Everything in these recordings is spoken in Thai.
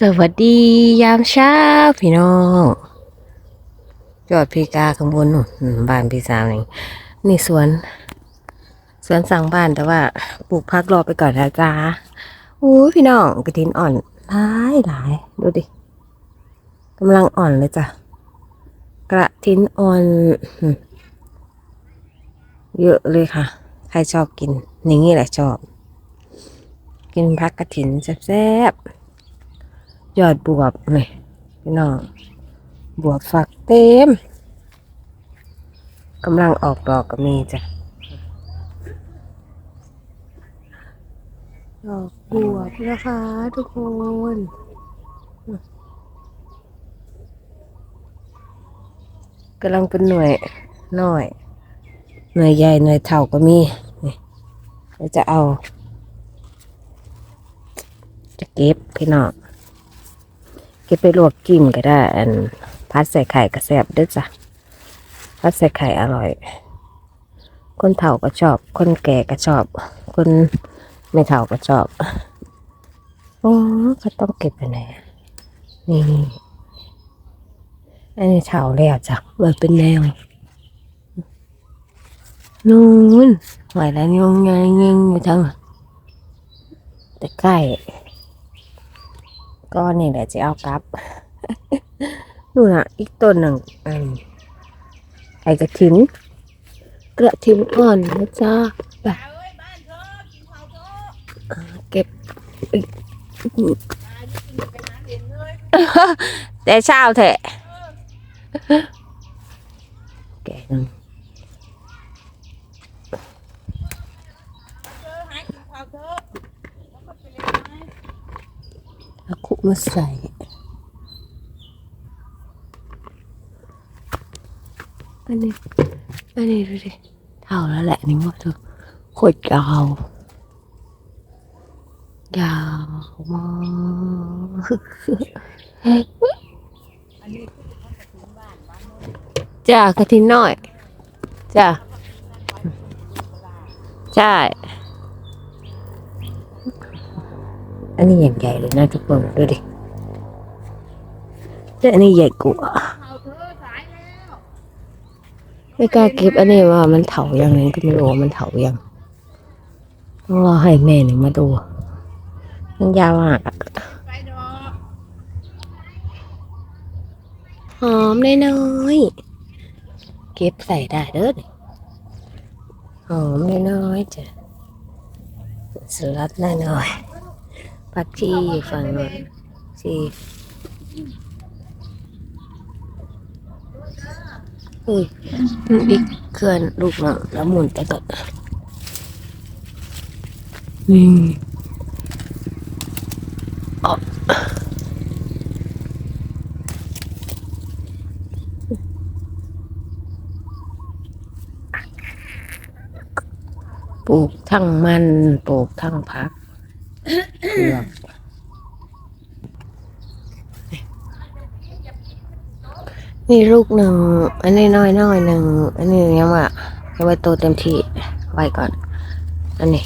สวัสดียามเช้าพี่น้องยอดพีกาข้างบนนู่นบ้านพี่สาวนี่นี่สวน สวนสั่งบ้านแต่ว่าปลูกพักรอไปก่อนนะจ๊ะโอ้ยพี่น้องกระถินอ่อนหลายหลายดูดิกำลังอ่อนเลยจ้ะกระถินอ่อน เยอะเลยค่ะ ใครชอบกินอย่างนี้แหละชอบ กินพักกระถินแซ่บๆ ยอดบวบนี่พี่น้องบวบฝักเต็มกำลังออกดอกก็มีจ้ะดอกบวบนะคะทุกคนกำลังเป็นหน่วยน้อย หน่วยใหญ่หน่วยเท่าก็มีนี่เดี๋ยวจะเอา จะเก็บพี่น้อง ก็บไปลวกกินก็ได้ อันพัดใส่ไข่ก็แซ่บเด้วยจ้ะพัดใส่ไข่อร่อย คนเฒ่าก็ชอบ คนแก่ก็ชอบ คนไม่เฒ่าก็ชอบโอ้ก็ต้องเก็บไปไหนนี่อันนี้เฒ่าแล้วจ้ะมันเป็นแนวนู่นไหวแล้วยงไงเงงอยู่ทั้งแต่ใกล้ ก็นี่แหละจะเอากลับนู่นอะอีกต้นหนึ่งอันไอ้กระถินกระถินอ่อนนะจ๊ะไปเก็บแต่เช้าเถอะแกะหนึ่งเอาคุ มาใส่อันนี้อันนี้ดูดิเท่าแล้วแหละนี่ว่าเธอโคตรยาวยาวมากจ้ากระทินน้อย จ้าใช่ อันนี้อย่างใหญ่เลยนะทุกคนดูดิแต่อันนี้ใหญ่กว่าไม่กล้าเก็บอันนี้ว่ามันเถายังไงก็ไม่รู้ว่ามันเถายังต้องรอให้แม่หนึ่งมาดูมันยาวมากอะหอมน้อยเก็บใส่ได้เด้อนี่หอมน้อยจ้ะสลัดน้อย ผักชีฝั่งโน้นชีอุ้ยอีกเคลื่อนลูกน้องแล้วหมุนไปก่อนนี่อ๋อปลูกทั้งมัน ปลูกทั้งผัก นี่ลูกหนึ่ง อันนี้น้อยน้อยหนึ่ง อันนี้ยังว่ายังไม่โตเต็มที่ ไว้ก่อน อันนี้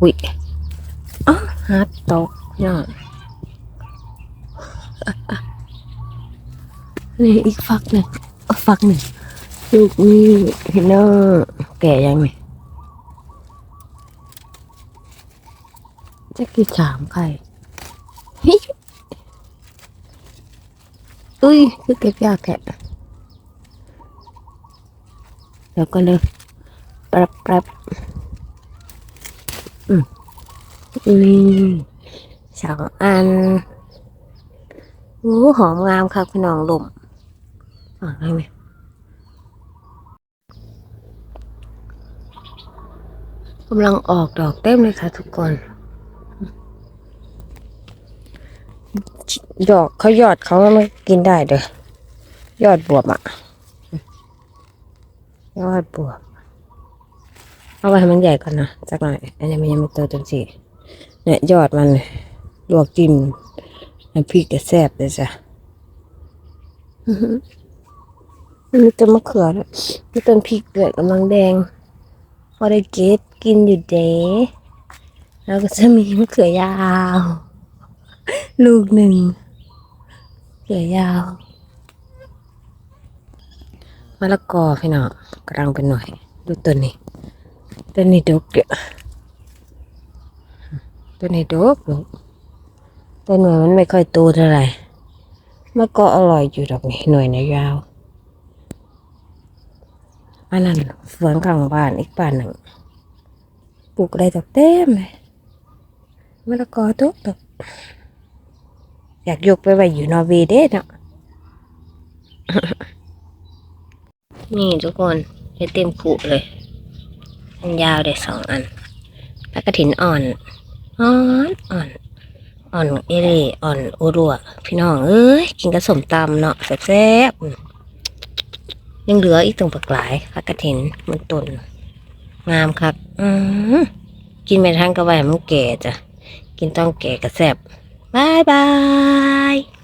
อุ้ยอ๋อฮาร์ดตกยอดนี่อีกฝักหนึ่งฝักหนึ่งลูกนี่เห็นเนอแก่ยังไง จะกี่สามใครเอุ้ย คือเก็บยากแกะเดี๋ยวก็เลยแป๊บแป๊บอืมนี่สองอันโอ้หอมงามค่ะพี่น้องลมอ่าได้ไหมกำลังออกดอกเต็มเลยค่ะทุกคน ดอกเขายอดเขาไม่กินได้เด้อยอดบวบอะยอดบวบเอาไว้ให้มันใหญ่ก่อนนะสักหน่อย อันนี้มันยังไม่โตเต็มสีเนี่ยยอดมันลวกจิ้มน้ำพริกจะแซ่บเลยจ้ะอื้อหือมันมีต้นมะเขือด้วยมีต้นพริกด้วยกำลังแดง พอได้เก็บกินอยู่เด้แล้วก็จะมีมะเขือยาว ลูกหนึ่งเขือยาวมะละกอพี่น้องกำลังเป็นหน่อยดูตัวนี้ ตัวนี้ดกเยอะตัวนี้ดกดกแต่หน่วยมันไม่ค่อยโตเท่าไหร่มะกออร่อยอยู่ดอกนี่หน่วยนะยาวอันนั้นสวนข้างบ้านอีกบ้านหนึ่งปลูกอะไรดอกเต็มเลยมะละกอทุกดอก อยากยกไปไว้อยู่นอร์เวย์เด้เนาะนี่ทุกคนเห็ดเต็มขุเลย อันยาวได้สองอัน แล้วกระถินอ่อน อ่อนอ่อน อ่อนเอเร่อ่อนโอรัวพี่น้องเอ้ย กินกระสมตำเนาะแซ่บๆยังเหลืออีกตรงปักหลายพักกระถินมันต้นงามครับ อืมกินไม่ทันก็ไว้มันแก่จ้ะ กินต้องแก่กระแซบ บายบาย